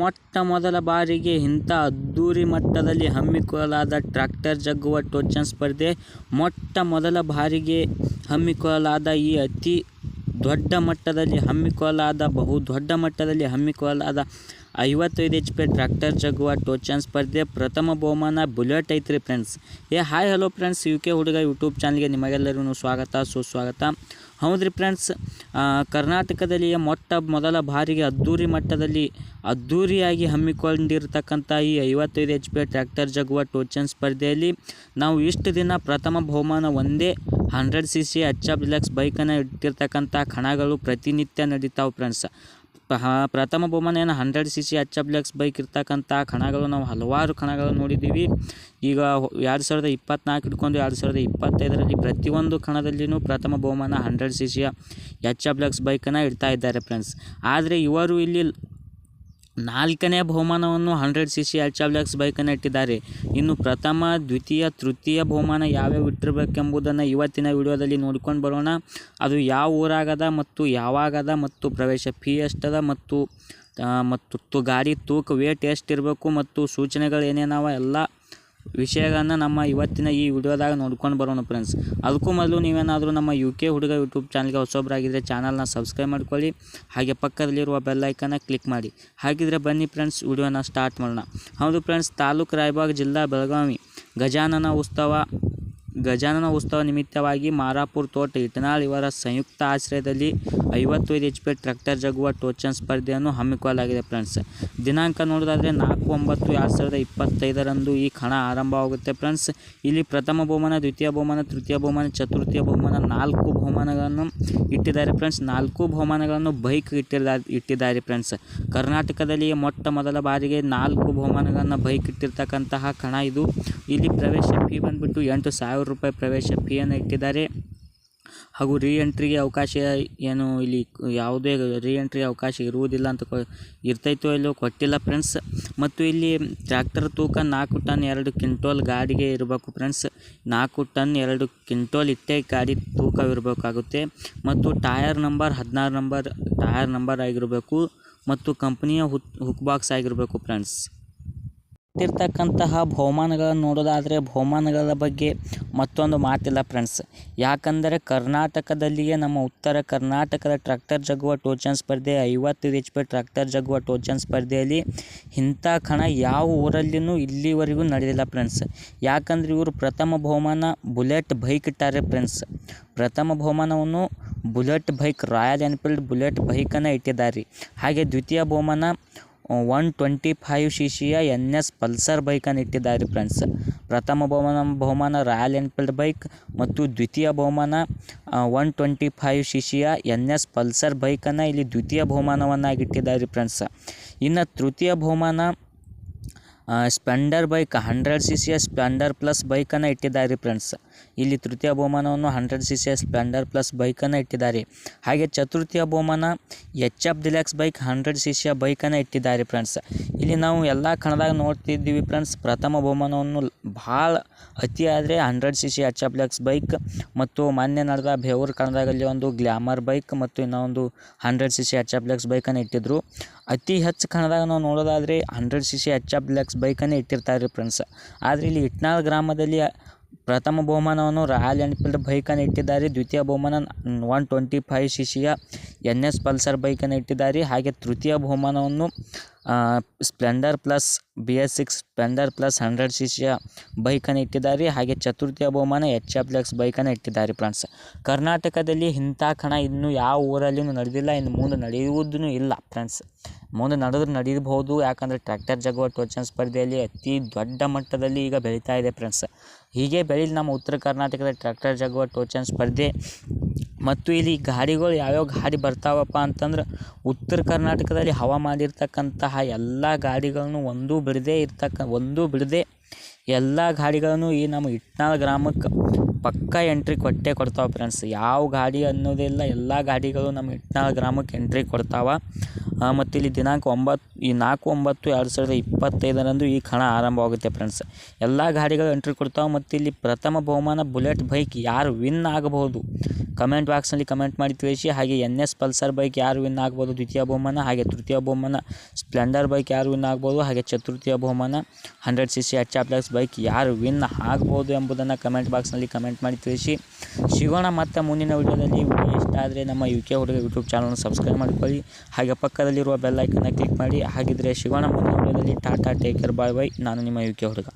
ಮೊಟ್ಟ ಮೊದಲ ಬಾರಿಗೆ ಇಂಥ ಅದ್ದೂರಿ ಮಟ್ಟದಲ್ಲಿ ಹಮ್ಮಿಕೊಳ್ಳಲಾದ ಟ್ರ್ಯಾಕ್ಟರ್ ಜಗ್ಗುವ ಟೋಚನ್ ಸ್ಪರ್ಧೆ, ಮೊಟ್ಟ ಮೊದಲ ಬಾರಿಗೆ ಹಮ್ಮಿಕೊಳ್ಳಲಾದ ಈ ಅತಿ ದೊಡ್ಡ ಮಟ್ಟದಲ್ಲಿ ಹಮ್ಮಿಕೊಳ್ಳಲಾದ, ಬಹು ದೊಡ್ಡ ಮಟ್ಟದಲ್ಲಿ ಹಮ್ಮಿಕೊಳ್ಳಲಾದ ಐವತ್ತೈದು ಎಚ್ ಪಿ ಟ್ರ್ಯಾಕ್ಟರ್ ಜಗ್ಗುವ ಟೋಚನ್ ಸ್ಪರ್ಧೆ ಪ್ರಥಮ ಬಹುಮಾನ ಬುಲೆಟ್ ಐತ್ರಿ ಫ್ರೆಂಡ್ಸ್ ಏ hi hello friends U K ಹುಡುಗ ಯೂಟ್ಯೂಬ್ ಚಾನಲ್ಗೆ ನಿಮಗೆಲ್ಲರಿಗೂ ಸ್ವಾಗತ, ಸುಸ್ವಾಗತ. ಹೌದ್ರಿ ಫ್ರೆಂಡ್ಸ್ ಕರ್ನಾಟಕದಲ್ಲಿ ಮೊಟ್ಟ ಮೊದಲ ಬಾರಿಗೆ ಅದ್ದೂರಿ ಮಟ್ಟದಲ್ಲಿ ಅದ್ದೂರಿಯಾಗಿ ಹಮ್ಮಿಕೊಂಡಿರ್ತಕ್ಕಂಥ ಈ ಐವತ್ತೈದು ಎಚ್ ಪಿ ಟ್ರ್ಯಾಕ್ಟರ್ ಜಗುವ ಟೋಚನ್ ಸ್ಪರ್ಧೆಯಲ್ಲಿ ನಾವು ಇಷ್ಟು ದಿನ ಪ್ರಥಮ ಬಹುಮಾನ ಒಂದೇ hundred C C H F ಬೈಕನ್ನು ಇಟ್ಟಿರ್ತಕ್ಕಂಥ ಕಣಗಳು ಪ್ರತಿನಿತ್ಯ ನಡೀತಾವೆ ಫ್ರೆಂಡ್ಸ್. ಪ್ರಥಮ ಬಹುಮಾನ ಏನು hundred C C H F bike ಇರ್ತಕ್ಕಂಥ ಕಣಗಳು. ನಾವು ಹಲವಾರು ಕಣಗಳು ನೋಡಿದ್ದೀವಿ. ಈಗ ಎರಡು ಸಾವಿರದ ಇಪ್ಪತ್ನಾಲ್ಕು ಹಿಡ್ಕೊಂಡು ಎರಡು ಸಾವಿರದ ಇಪ್ಪತ್ತೈದರಲ್ಲಿ ಪ್ರತಿಯೊಂದು ಕಣದಲ್ಲಿಯೂ ಪ್ರಥಮ ಬಹುಮಾನ ಹಂಡ್ರೆಡ್ ಸಿ ಸಿಯ ಎಚ್ ಎಫ್ ಬೈಕನ್ನು ಇಡ್ತಾ ಇದ್ದಾರೆ ಫ್ರೆಂಡ್ಸ್ ಆದರೆ ಇವರು ಇಲ್ಲಿ ನಾಲ್ಕನೇ ಬಹುಮಾನವನ್ನು ಹಂಡ್ರೆಡ್ ಸಿ ಸಿ ಡಿಲಕ್ಸ್ ಬೈಕನ್ನು ಇಟ್ಟಿದ್ದಾರೆ. ಇನ್ನು ಪ್ರಥಮ, ದ್ವಿತೀಯ, ತೃತೀಯ ಬಹುಮಾನ ಯಾವ್ಯಾವ ಇಟ್ಟಿರಬೇಕೆಂಬುದನ್ನು ಇವತ್ತಿನ ವಿಡಿಯೋದಲ್ಲಿ ನೋಡ್ಕೊಂಡು ಬರೋಣ. ಅದು ಯಾವ ಊರಾಗದ ಮತ್ತು ಯಾವಾಗದ ಮತ್ತು ಪ್ರವೇಶ ಫೀ ಎಷ್ಟದ ಮತ್ತು ಮತ್ತು ಗಾಡಿ ತೂಕ ವೇಟ್ ಎಷ್ಟಿರಬೇಕು ಮತ್ತು ಸೂಚನೆಗಳು ಏನೇನವ ಎಲ್ಲ ವಿಷಯಗಳನ್ನು ನಮ್ಮ ಇವತ್ತಿನ ಈ ವಿಡಿಯೋದಾಗ ನೋಡ್ಕೊಂಡು ಬರೋಣ ಫ್ರೆಂಡ್ಸ್ ಅದಕ್ಕೂ ಮೊದಲು ನೀವೇನಾದರೂ ನಮ್ಮ ಯು ಕೆ ಹುಡುಗ ಯೂಟ್ಯೂಬ್ ಚಾನಲ್ಗೆ ಹೊಸೊಬ್ಬರಾಗಿದ್ದರೆ ಚಾನಲ್ನ ಸಬ್ಸ್ಕ್ರೈಬ್ ಮಾಡ್ಕೊಳ್ಳಿ. ಹಾಗೆ ಪಕ್ಕದಲ್ಲಿರುವ ಬೆಲ್ ಐಕನ್ನ ಕ್ಲಿಕ್ ಮಾಡಿ. ಹಾಗಿದ್ರೆ ಬನ್ನಿ ಫ್ರೆಂಡ್ಸ್ ವಿಡಿಯೋನ ಸ್ಟಾರ್ಟ್ ಮಾಡೋಣ. ಹೌದು ಫ್ರೆಂಡ್ಸ್ ತಾಲೂಕು ರಾಯಬಾಗ್ ಜಿಲ್ಲಾ ಬೆಳಗಾವಿ. ಗಜಾನನ ಉತ್ಸವ ಗಜಾನನ ಉತ್ಸವ ನಿಮಿತ್ತವಾಗಿ ಮಾರಾಪುರ ತೋಟ ಇಟನಾಳ್ ಇವರ ಸಂಯುಕ್ತ ಆಶ್ರಯದಲ್ಲಿ ಐವತ್ತೈದು ಎಚ್ ಪಿ ಟ್ರ್ಯಾಕ್ಟರ್ ಜಗುವ ಟೋಚನ್ ಸ್ಪರ್ಧೆಯನ್ನು ಹಮ್ಮಿಕೊಳ್ಳಲಾಗಿದೆ ಫ್ರೆಂಡ್ಸ್. ದಿನಾಂಕ ನೋಡೋದಾದರೆ ನಾಲ್ಕು ಒಂಬತ್ತು ಎರಡು ಸಾವಿರದ ಇಪ್ಪತ್ತೈದರಂದು ಈ ಕಣ ಆರಂಭವಾಗುತ್ತೆ ಫ್ರೆಂಡ್ಸ್. ಇಲ್ಲಿ ಪ್ರಥಮ ಬಹುಮಾನ, ದ್ವಿತೀಯ ಬಹುಮಾನ, ತೃತೀಯ ಬಹುಮಾನ, ಚತುರ್ಥಿಯ ಬಹುಮಾನ ನಾಲ್ಕು ಬಹುಮಾನಗಳನ್ನು ಇಟ್ಟಿದ್ದಾರೆ ಫ್ರೆಂಡ್ಸ್. ನಾಲ್ಕು ಬಹುಮಾನಗಳನ್ನು ಬೈಕ್ ಇಟ್ಟಿದ್ದಾರೆ ಇಟ್ಟಿದ್ದಾರೆ ಫ್ರೆಂಡ್ಸ್. ಕರ್ನಾಟಕದಲ್ಲಿ ಮೊಟ್ಟ ಮೊದಲ ಬಾರಿಗೆ ನಾಲ್ಕು ಬಹುಮಾನಗಳನ್ನು ಬೈಕ್ ಇಟ್ಟಿರ್ತಕ್ಕಂತಹ ಕಣ ಇದು. ಇಲ್ಲಿ ಪ್ರವೇಶ ಫೀ ಬಂದುಬಿಟ್ಟು ಎಂಟು ಸಾವಿರ ರೂಪಾಯಿ ಪ್ರವೇಶ ಫೀಯನ್ನು ಇಟ್ಟಿದ್ದಾರೆ. ಹಾಗೂ ರೀ ಎಂಟ್ರಿಗೆ ಅವಕಾಶ ಏನು ಇಲ್ಲಿ ಯಾವುದೇ ರೀ ಎಂಟ್ರಿ ಅವಕಾಶ ಇರುವುದಿಲ್ಲ ಅಂತ ಇರ್ತೈತೋ ಇಲ್ಲೋ ಕೊಟ್ಟಿಲ್ಲ ಫ್ರೆಂಡ್ಸ್ ಮತ್ತು ಇಲ್ಲಿ ಟ್ರ್ಯಾಕ್ಟರ್ ತೂಕ ನಾಲ್ಕು ಟನ್ ಎರಡು ಕ್ವಿಂಟೋಲ್ ಗಾಡಿಗೆ ಇರಬೇಕು ಫ್ರೆಂಡ್ಸ್ ನಾಲ್ಕು ಟನ್ ಎರಡು ಕ್ವಿಂಟೋಲ್ ಇಟ್ಟೇ ಗಾಡಿ ತೂಕವಿರಬೇಕಾಗುತ್ತೆ. ಮತ್ತು ಟಯರ್ ನಂಬರ್ ಹದಿನಾರು ನಂಬರ್ ಟಯರ್ ನಂಬರ್ ಆಗಿರಬೇಕು. ಮತ್ತು ಕಂಪ್ನಿಯ ಹುಕ್ ಹುಕ್ ಬಾಕ್ಸ್ ಆಗಿರಬೇಕು ಫ್ರೆಂಡ್ಸ್ ಇಟ್ಟಿರ್ತಕ್ಕಂತಹ ಬಹುಮಾನಗಳನ್ನು ನೋಡೋದಾದರೆ ಬಹುಮಾನಗಳ ಬಗ್ಗೆ ಮತ್ತೊಂದು ಮಾತಿಲ್ಲ ಫ್ರೆಂಡ್ಸ್. ಯಾಕಂದರೆ ಕರ್ನಾಟಕದಲ್ಲಿಯೇ ನಮ್ಮ ಉತ್ತರ ಕರ್ನಾಟಕದ ಟ್ರ್ಯಾಕ್ಟರ್ ಜಗುವ ಟೋಚನ್ ಸ್ಪರ್ಧೆ, ಐವತ್ತು ಎಚ್ ಪಿ ಟ್ರ್ಯಾಕ್ಟರ್ ಜಗುವ ಟೋಚನ್ ಸ್ಪರ್ಧೆಯಲ್ಲಿ ಇಂಥ ಕಣ ಯಾವ ಊರಲ್ಲಿಯೂ ಇಲ್ಲಿವರೆಗೂ ನಡೆದಿಲ್ಲ ಫ್ರೆಂಡ್ಸ್. ಯಾಕಂದರೆ ಇವರು ಪ್ರಥಮ ಬಹುಮಾನ ಬುಲೆಟ್ ಬೈಕ್ ಇಟ್ಟಾರೆ ಫ್ರೆಂಡ್ಸ್. ಪ್ರಥಮ ಬಹುಮಾನವನ್ನು bullet bike Royal Enfield bullet ಬೈಕನ್ನು ಇಟ್ಟಿದ್ದಾರೆ. ಹಾಗೆ ದ್ವಿತೀಯ ಬಹುಮಾನ one twenty five C N S Pulsar ಬೈಕನ್ನು ಇಟ್ಟಿದ್ದಾರೆ ಫ್ರೆಂಡ್ಸ್. ಪ್ರಥಮ ಬಹುಮಾನ ಬಹುಮಾನ ರಾಯಲ್ ಎನ್ಫೀಲ್ಡ್ ಬೈಕ್ ಮತ್ತು ದ್ವಿತೀಯ ಬಹುಮಾನ one twenty five C N S Pulsar ಬೈಕನ್ನು ಇಲ್ಲಿ ದ್ವಿತೀಯ ಬಹುಮಾನವನ್ನಾಗಿಟ್ಟಿದ್ದಾರೆ ಫ್ರೆಂಡ್ಸ್. ಇನ್ನು ತೃತೀಯ ಬಹುಮಾನ ಸ್ಪೆಂಡರ್ ಬೈಕ್ ಹಂಡ್ರೆಡ್ ಸಿ ಸಿಯ ಸ್ಪೆಂಡರ್ ಪ್ಲಸ್ ಬೈಕನ್ನು ಇಟ್ಟಿದ್ದಾರೆ ಫ್ರೆಂಡ್ಸ್ ಇಲ್ಲಿ ತೃತೀಯ ಬಹುಮಾನವನ್ನು ಹಂಡ್ರೆಡ್ ಸಿ ಸಿಯ ಸ್ಪೆಂಡರ್ ಪ್ಲಸ್ ಬೈಕನ್ನು ಇಟ್ಟಿದ್ದಾರೆ. ಹಾಗೆ ಚತುರ್ಥಿಯ ಬಹುಮಾನ H F Deluxe bike hundred C ಸಿಯ ಬೈಕನ್ನು ಇಟ್ಟಿದ್ದಾರೆ ಫ್ರೆಂಡ್ಸ್ ಇಲ್ಲಿ ನಾವು ಎಲ್ಲ ಕಣದಾಗ ನೋಡ್ತಿದ್ದೀವಿ ಫ್ರೆಂಡ್ಸ್ ಪ್ರಥಮ ಬಹುಮಾನವನ್ನು ಭಾಳ ಅತಿ ಆದರೆ hundred C C H F deluxe ಬೈಕ್ ಮತ್ತು ಮಾನ್ಯ ನಡೆದ ಬೇವೂರು ಕಣದಾಗಲ್ಲಿ ಒಂದು ಗ್ಲ್ಯಾಮರ್ ಬೈಕ್ ಮತ್ತು ಇನ್ನೊಂದು hundred C C H F ಡಿಲೆಕ್ಸ್ ಬೈಕನ್ನು ಇಟ್ಟಿದ್ರು. ಅತಿ ಹೆಚ್ಚು ಕಣದಾಗ ನಾವು ನೋಡೋದಾದರೆ hundred C C H F ಲ್ಯಾಕ್ಸ್ ಬೈಕನ್ನೇ ಇಟ್ಟಿರ್ತಾರೆ ರೀ ಫ್ರೆಂಡ್ಸ್ ಆದರೆ ಇಲ್ಲಿ ಇಟ್ನಾಳ್ ಗ್ರಾಮದಲ್ಲಿ ಪ್ರಥಮ ಬಹುಮಾನವನ್ನು ರಾಯಲ್ ಎನ್ಫೀಲ್ಡ್ ಬೈಕನ್ನು ಇಟ್ಟಿದ್ದಾರೆ. ದ್ವಿತೀಯ ಬಹುಮಾನ ಒನ್ ಟ್ವೆಂಟಿ ಫೈವ್ ಸಿ ಸಿಯ ಎನ್ ಎಸ್ ಪಲ್ಸರ್ ಬೈಕನ್ನು ಇಟ್ಟಿದ್ದಾರೆ. ಹಾಗೆ ತೃತೀಯ ಬಹುಮಾನವನ್ನು Splendor plus B S six Splendor plus hundred C ಸಿಯ ಬೈಕನ್ನು ಇಟ್ಟಿದ್ದಾರೆ. ಹಾಗೆ ಚತುರ್ಥಿಯ ಬಹುಮಾನ ಎಚ್ ಎಫ್ ಲೆಕ್ಸ್ ಬೈಕನ್ನು ಇಟ್ಟಿದ್ದಾರೆ ಫ್ರೆಂಡ್ಸ್ ಕರ್ನಾಟಕದಲ್ಲಿ ಇಂಥ ಕಣ ಇನ್ನೂ ಯಾವ ಊರಲ್ಲಿಯೂ ನಡೆದಿಲ್ಲ, ಇನ್ನು ಮುಂದೆ ನಡೆಯುವುದೂ ಇಲ್ಲ ಫ್ರೆಂಡ್ಸ್ ಮುಂದೆ ನಡೆದ್ರೆ ನಡೀಬಹುದು ಯಾಕಂದರೆ ಟ್ರ್ಯಾಕ್ಟರ್ ಜಗುವ ಟೋಚನ್ ಸ್ಪರ್ಧೆಯಲ್ಲಿ ಅತಿ ದೊಡ್ಡ ಮಟ್ಟದಲ್ಲಿ ಈಗ ಬೆಳೀತಾ ಇದೆ ಫ್ರೆಂಡ್ಸ್ ಹೀಗೆ ಬೆಳೀಲಿ ನಮ್ಮ ಉತ್ತರ ಕರ್ನಾಟಕದ ಟ್ರ್ಯಾಕ್ಟರ್ ಜಗುವ ಟೋಚನ್ ಸ್ಪರ್ಧೆ ಮತ್ತು ಇಲ್ಲಿ ಗಾಡಿಗಳು ಯಾವ್ಯಾವ ಗಾಡಿ ಬರ್ತಾವಪ್ಪ ಅಂತಂದ್ರೆ ಉತ್ತರ ಕರ್ನಾಟಕದಲ್ಲಿ ಹವಾ ಮಾಡಿರ್ತಕ್ಕಂತಹ ಎಲ್ಲ ಗಾಡಿಗಳನ್ನು ಒಂದೂ ಬಿಡದೇ ಇರ್ತಕ್ಕ, ಒಂದೂ ಬಿಡದೆ ಎಲ್ಲ ಗಾಡಿಗಳನ್ನು ಈ ನಮ್ಮ ಇಟ್ನಾಳ್ ಗ್ರಾಮಕ್ಕೆ ಪಕ್ಕಾ ಎಂಟ್ರಿ ಕೊಟ್ಟೇ ಕೊಡ್ತಾವೆ ಫ್ರೆಂಡ್ಸ್ ಯಾವ ಗಾಡಿ ಅನ್ನೋದಿಲ್ಲ, ಎಲ್ಲ ಗಾಡಿಗಳು ನಮ್ಮ ಇಟ್ನಾಳ ಗ್ರಾಮಕ್ಕೆ ಎಂಟ್ರಿ ಕೊಡ್ತಾವೆ. ಮತ್ತು ಇಲ್ಲಿ ದಿನಾಂಕ ಒಂಬತ್ತು ಈ ನಾಲ್ಕು ಒಂಬತ್ತು ಎರಡು ಸಾವಿರದ ಇಪ್ಪತ್ತೈದರಂದು ಈ ಕಣ ಆರಂಭವಾಗುತ್ತೆ ಫ್ರೆಂಡ್ಸ್ ಎಲ್ಲ ಗಾಡಿಗಳು ಎಂಟ್ರಿ ಕೊಡ್ತಾವೆ ಮತ್ತು ಇಲ್ಲಿ ಪ್ರಥಮ ಬಹುಮಾನ ಬುಲೆಟ್ ಬೈಕ್ ಯಾರು ವಿನ್ ಆಗಬಹುದು? ಕಮೆಂಟ್ ಬಾಕ್ಸ್ನಲ್ಲಿ ಕಮೆಂಟ್ ಮಾಡಿ ತಿಳಿಸಿ. ಹಾಗೆ ಎನ್ ಎಸ್ ಪಲ್ಸರ್ ಬೈಕ್ ಯಾರು ವಿನ್ ಆಗ್ಬೋದು ದ್ವಿತೀಯ ಬಹುಮಾನ, ಹಾಗೆ ತೃತೀಯ ಬಹುಮಾನ ಸ್ಪ್ಲೆಂಡರ್ ಬೈಕ್ ಯಾರು ವಿನ್ ಆಗ್ಬೋದು ಹಾಗೆ ಚತುರ್ಥಿಯ ಬಹುಮಾನ hundred C C H of bike ಯಾರು ವಿನ್ ಆಗ್ಬೋದು ಎಂಬುದನ್ನು ಕಮೆಂಟ್ ಬಾಕ್ಸ್ನಲ್ಲಿ ಕಮೆಂಟ್ ಮಾಡಿ ತಿಳಿಸಿ. ಸಿಗೋಣ ಮತ್ತು ಮುಂದಿನ ವಿಡಿಯೋದಲ್ಲಿ ವಿಡಿಯೋ ಇಷ್ಟ ಆದರೆ ನಮ್ಮ ಯು ಕೆ ಹುಡುಗ ಯೂಟ್ಯೂಬ್ ಚಾನಲ್ನ ಸಬ್ಸ್ಕ್ರೈಬ್ ಮಾಡ್ಕೊಳ್ಳಿ. ಹಾಗೆ ಪಕ್ಕದಲ್ಲಿರುವ ಬೆಲ್ ಐಕನ್ನ ಕ್ಲಿಕ್ ಮಾಡಿ. ಹಾಗಿದ್ದರೆ ಸಿಗೋಣ ಮುಂದಿನ ವಿಡಿಯೋದಲ್ಲಿ ಟಾಟಾ ಟೇಕರ್ ಬಾಯ್ ಬೈ ನಾನು ನಿಮ್ಮ ಯು ಕೆ ಹುಡುಗ.